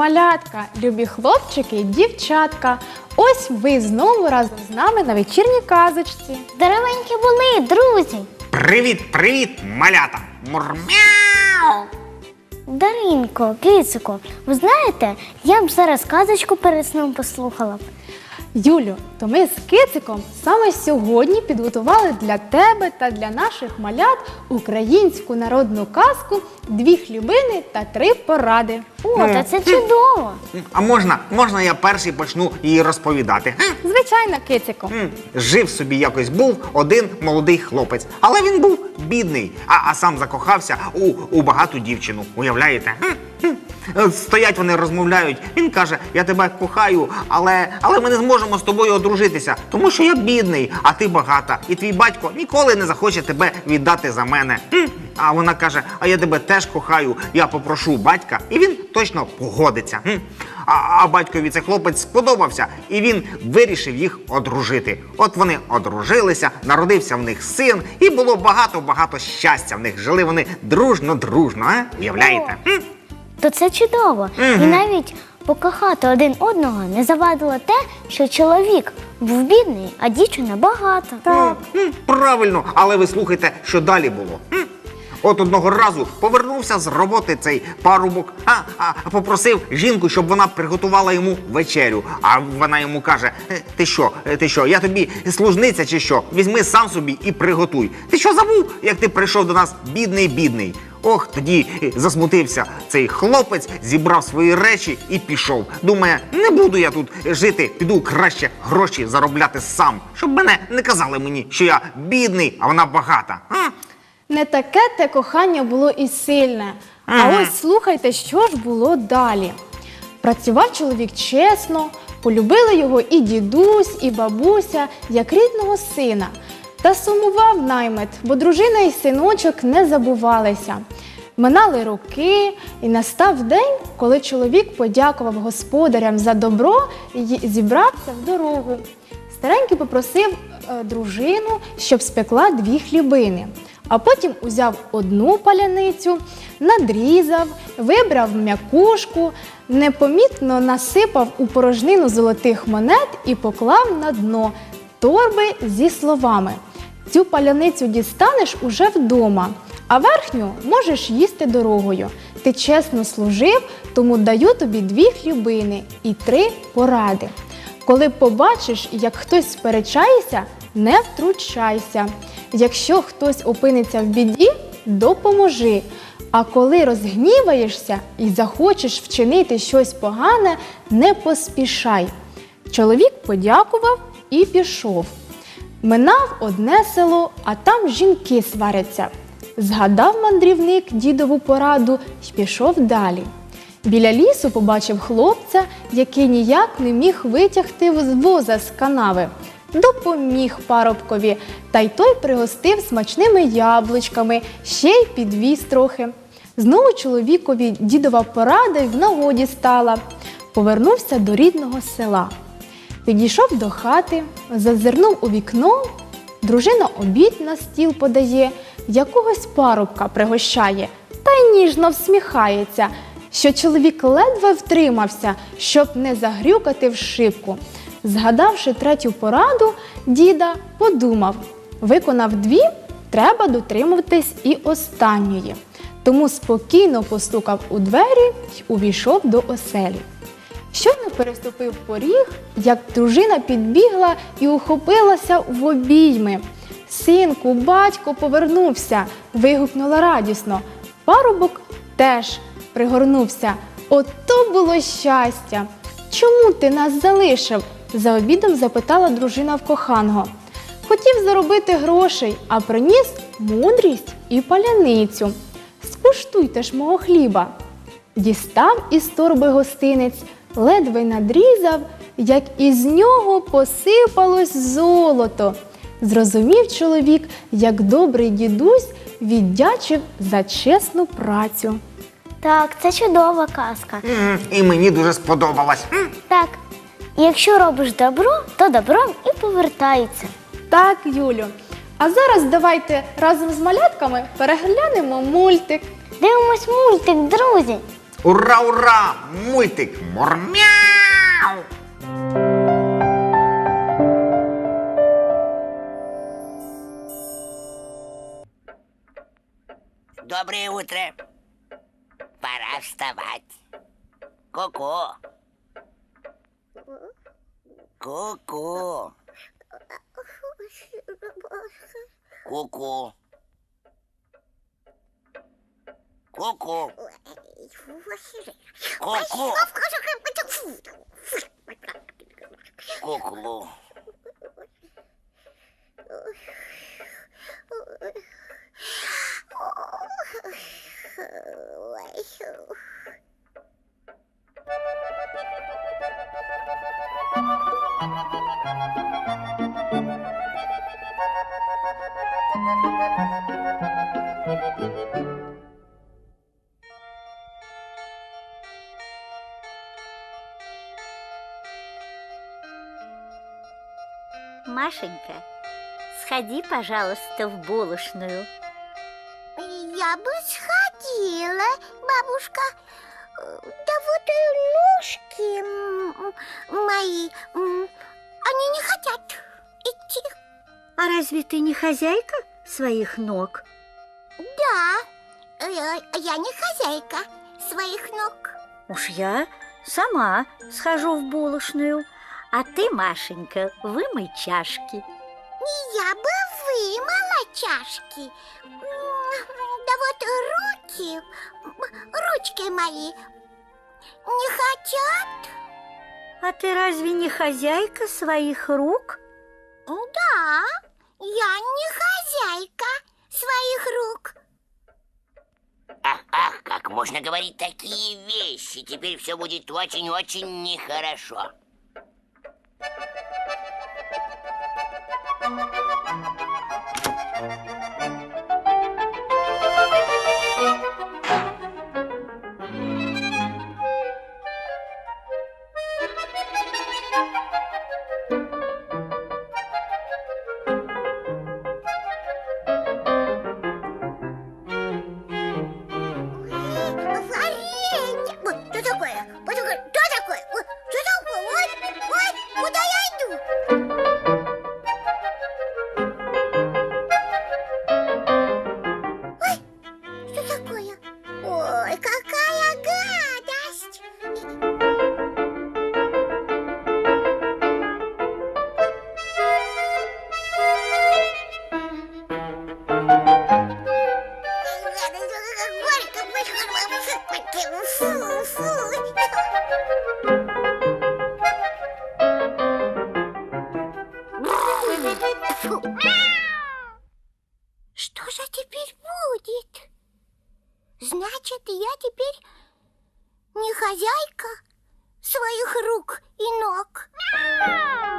малятка, любі хлопчики і дівчатка. Ось ви знову разом з нами на вечірній казочці. Здоровенькі були, друзі. Привіт, привіт, малята! Мурмяу! Даринко, кицико, ви знаєте, я б зараз казочку перед сном послухала. б. Юлю, то ми з кициком саме сьогодні підготували для тебе та для наших малят українську народну казку Дві хлібини та три поради. О, та це чудово. А можна, можна я перший почну її розповідати? Га? Звичайно, кицику. М, Жив собі якось був один молодий хлопець, але він був бідний, а, а сам закохався у, у багату дівчину. Уявляєте? М, м. Е, Стоять вони розмовляють. Він каже: Я тебе кохаю, але, але ми не зможемо з тобою одружитися, тому що я бідний, а ти багата. І твій батько ніколи не захоче тебе віддати за мене. М. А вона каже: А я тебе теж кохаю. Я попрошу батька, і він точно погодиться. М. А, а батькові цей хлопець сподобався, і він вирішив їх одружити. От вони одружилися, народився в них син, і було багато-багато щастя в них. Жили вони дружно-дружно, а? Уявляєте? М? То це чудово. І навіть покохати один одного не завадило те, що чоловік був бідний, а дівчина багата. Так. М, Правильно, але ви слухайте, що далі було. М? От одного разу повернувся з роботи цей парубок, а, а попросив жінку, щоб вона приготувала йому вечерю. А вона йому каже: «Е, Ти що, е, ти що, я тобі служниця чи що? Візьми сам собі і приготуй. Ти що забув, як ти прийшов до нас бідний, бідний? Ох, тоді е, засмутився цей хлопець, зібрав свої речі і пішов. Думає, не буду я тут жити, піду краще гроші заробляти сам, щоб мене не казали мені, що я бідний, а вона багата. А? Не таке те кохання було і сильне. А ось слухайте, що ж було далі. Працював чоловік чесно, полюбили його і дідусь, і бабуся, як рідного сина. Та сумував наймит, бо дружина і синочок не забувалися. Минали роки, і настав день, коли чоловік подякував господарям за добро і зібрався в дорогу. Старенький попросив е, дружину, щоб спекла дві хлібини. А потім узяв одну паляницю, надрізав, вибрав м'якушку, непомітно насипав у порожнину золотих монет і поклав на дно торби зі словами: Цю паляницю дістанеш уже вдома, а верхню можеш їсти дорогою. Ти чесно служив, тому даю тобі дві хлібини і три поради. Коли побачиш, як хтось сперечається, не втручайся. Якщо хтось опиниться в біді, допоможи. А коли розгніваєшся і захочеш вчинити щось погане, не поспішай. Чоловік подякував і пішов. Минав одне село, а там жінки сваряться. Згадав мандрівник дідову пораду й пішов далі. Біля лісу побачив хлопця, який ніяк не міг витягти з воза з канави. Допоміг парубкові, та й той пригостив смачними яблучками, ще й підвіз трохи. Знову чоловікові дідова порада й в нагоді стала. Повернувся до рідного села. Підійшов до хати, зазирнув у вікно, дружина обід на стіл подає, якогось парубка пригощає та й ніжно всміхається, що чоловік ледве втримався, щоб не загрюкати в шибку. Згадавши третю пораду, діда подумав: виконав дві, треба дотримуватись і останньої. Тому спокійно постукав у двері й увійшов до оселі. Щойно переступив поріг, як дружина підбігла і ухопилася в обійми. Синку, батько повернувся, вигукнула радісно. Парубок теж пригорнувся. Ото було щастя. Чому ти нас залишив? За обідом запитала дружина в коханого. Хотів заробити грошей, а приніс мудрість і паляницю. Скуштуйте ж мого хліба. Дістав із торби гостинець, ледве надрізав, як із нього посипалось золото. Зрозумів чоловік, як добрий дідусь віддячив за чесну працю. Так, це чудова казка. І мені дуже сподобалось. М. Так. І якщо робиш добро, то добром і повертається. Так, Юлю. А зараз давайте разом з малятками переглянемо мультик. Дивимось мультик, друзі. Ура, ура! Мультик Мурмяу! Доброе утро. Пора вставать. Ку-ку. Ку-ку. Ку-ку. Ку-ку. Ку-ку. Ку-ку. Машенька, сходи, пожалуйста, в булочную. Я бы сходила, бабушка. Да вот и ножки мои, они не хотят идти. А разве ты не хозяйка своих ног? Да, э, я не хозяйка своих ног. Уж я сама схожу в булочную, а ты, Машенька, вымой чашки. Я бы вымыла чашки. М, Да вот руки, ручки мои не хотят. А ты разве не хозяйка своих рук? Да, я не хозяйка своих рук. Ах, ах, как можно говорить такие вещи? Теперь все будет очень-очень нехорошо. Варенье! Хозяйка своих рук и ног. Ой,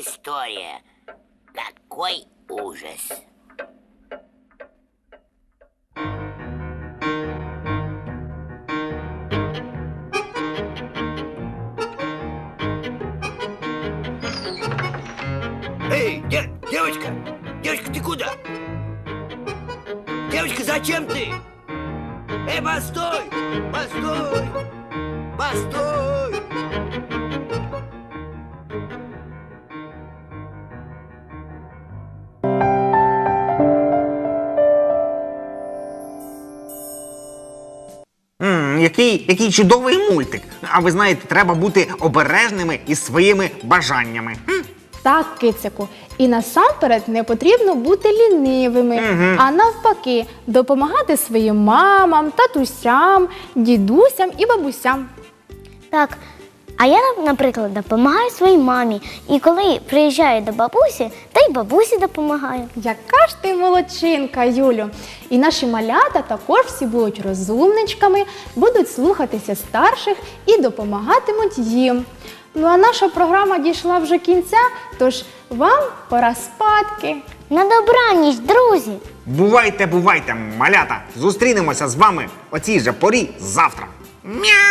история. Какой ужас. Эй, де- девочка! Девочка, ты куда? Девочка, зачем ты? Эй, постой! Постой! Постой! Який, який чудовий мультик. А ви знаєте, треба бути обережними із своїми бажаннями. Так, кицику. І насамперед не потрібно бути лінивими, а навпаки, допомагати своїм мамам, татусям, дідусям і бабусям. Так. А я, наприклад, допомагаю своїй мамі. І коли приїжджаю до бабусі, та й бабусі допомагаю. Яка ж ти молодчинка, Юлю? І наші малята також всі будуть розумничками, будуть слухатися старших і допомагатимуть їм. Ну а наша програма дійшла вже кінця, тож вам пора спадки. На добраніч, друзі! Бувайте, бувайте, малята! Зустрінемося з вами о цій же порі завтра. Мяу!